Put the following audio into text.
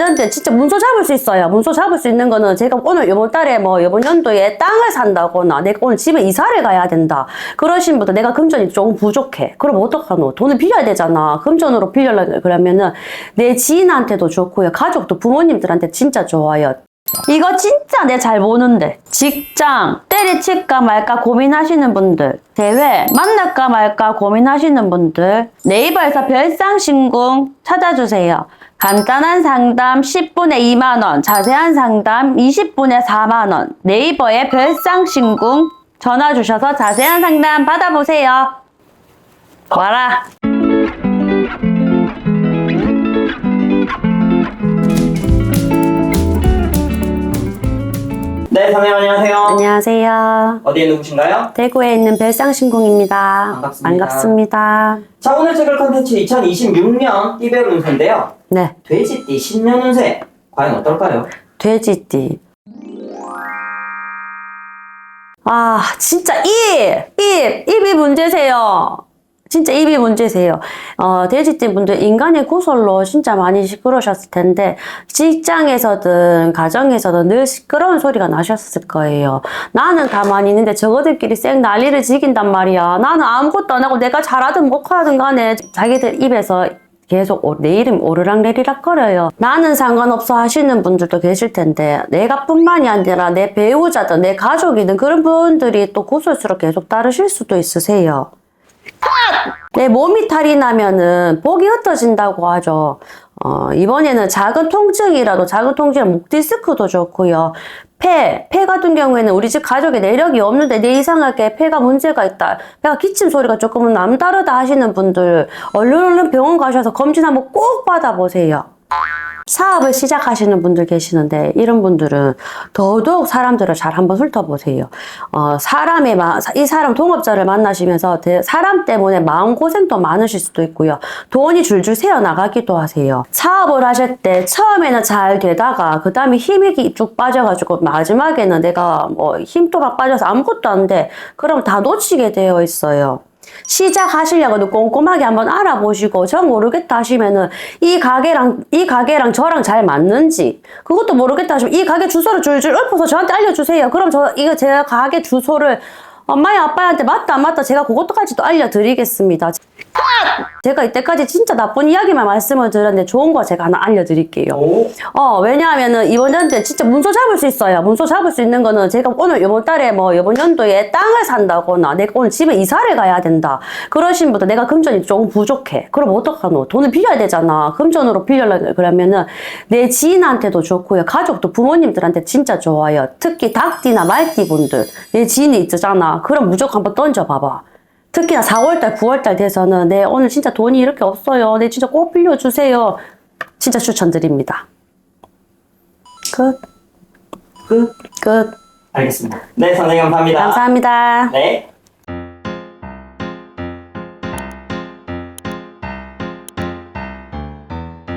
연도에 진짜 문서 잡을 수 있어요. 문서 잡을 수 있는 거는 제가 오늘 이번 달에 뭐 이번 연도에 땅을 산다거나 내가 오늘 집에 이사를 가야 된다. 그러신 분들 내가 금전이 조금 부족해. 그럼 어떡하노? 돈을 빌려야 되잖아. 금전으로 빌려라 그러면은 내 지인한테도 좋고요. 가족도 부모님들한테 진짜 좋아요. 이거 진짜 내 잘 보는데 직장 때려칠까 말까 고민하시는 분들 대회 만날까 말까 고민하시는 분들 네이버에서 별상 신궁 찾아주세요 간단한 상담 10분에 2만원 자세한 상담 20분에 4만원. 네이버에 별상신궁 전화 주셔서 자세한 상담 받아보세요. 와라 네, 선생님 안녕하세요. 안녕하세요 어디에 누구신가요? 대구에 있는 별상신궁입니다 반갑습니다. 반갑습니다 자, 오늘 찍을 컨텐츠 2026년 띠별 운세인데요. 네 돼지띠 신년 운세 과연 어떨까요? 돼지띠. 아, 진짜 입! 입! 입이 문제세요. 진짜 입이 문제세요. 어, 돼지띠 분들 인간의 구설로 진짜 많이 시끄러우셨을 텐데, 직장에서든 가정에서든 늘 시끄러운 소리가 나셨을 거예요. 나는 가만히 있는데 저거들끼리 쌩 난리를 지긴단 말이야. 나는 아무것도 안 하고 내가 잘하든 못하든 간에 자기들 입에서 계속 오- 내 이름 오르락내리락 거려요. 나는 상관없어 하시는 분들도 계실 텐데 내가 뿐만이 아니라 내 배우자든 내 가족이든 그런 분들이 또 구설수로 계속 따르실 수도 있으세요. 내 몸이 탈이 나면은 복이 흩어진다고 하죠. 어, 이번에는 작은 통증이라도 작은 통증은 목 디스크도 좋고요. 폐, 폐 같은 경우에는 우리 집 가족에 내력이 없는데 내 이상하게 폐가 문제가 있다. 배가 기침 소리가 조금은 남다르다 하시는 분들 얼른 얼른 병원 가셔서 검진 한번 꼭 받아보세요. 사업을 시작하시는 분들 계시는데 이런 분들은 더더욱 사람들을 잘 한번 훑어보세요. 어, 사람의 마, 이 사람 동업자를 만나시면서 대- 사람 때문에 마음 고생도 많으실 수도 있고요. 돈이 줄줄 새어 나가기도 하세요. 사업을 하실 때 처음에는 잘 되다가 그 다음에 힘이 쭉 빠져가지고 마지막에는 내가 뭐 힘도 막 빠져서 아무것도 안 돼. 그럼 다 놓치게 되어 있어요. 시작하시려고도 꼼꼼하게 한번 알아보시고 저 모르겠다 하시면은 이 가게랑 이 가게랑 저랑 잘 맞는지 그것도 모르겠다 하시면 이 가게 주소를 줄줄 읊어서 저한테 알려주세요. 그럼 저 이거 제 가게 주소를 엄마의 아빠한테 맞다 안 맞다 제가 그것도까지도 알려드리겠습니다. 제가 이때까지 진짜 나쁜 이야기만 말씀을 드렸는데 좋은 거 제가 하나 알려드릴게요. 오, 어, 왜냐하면은 이번 연도에 진짜 문서 잡을 수 있어요. 문서 잡을 수 있는 거는 제가 오늘 이번 달에 뭐 이번 연도에 땅을 산다거나 내가 오늘 집에 이사를 가야 된다. 그러신 분들 내가 금전이 조금 부족해. 그럼 어떡하노? 돈을 빌려야 되잖아. 금전으로 빌려라 그러면은 내 지인한테도 좋고요. 가족도 부모님들한테 진짜 좋아요. 특히 닭띠나 말띠 분들 내 지인이 있잖아. 그럼 무조건 한번 던져봐봐. 특히나 4월달, 9월달 돼서는 내 오늘 진짜 돈이 이렇게 없어요. 내 진짜 꼭 빌려주세요. 진짜 추천드립니다. 끝. 끝. 끝. 알겠습니다. 네, 선생님 감사합니다. 감사합니다. 네.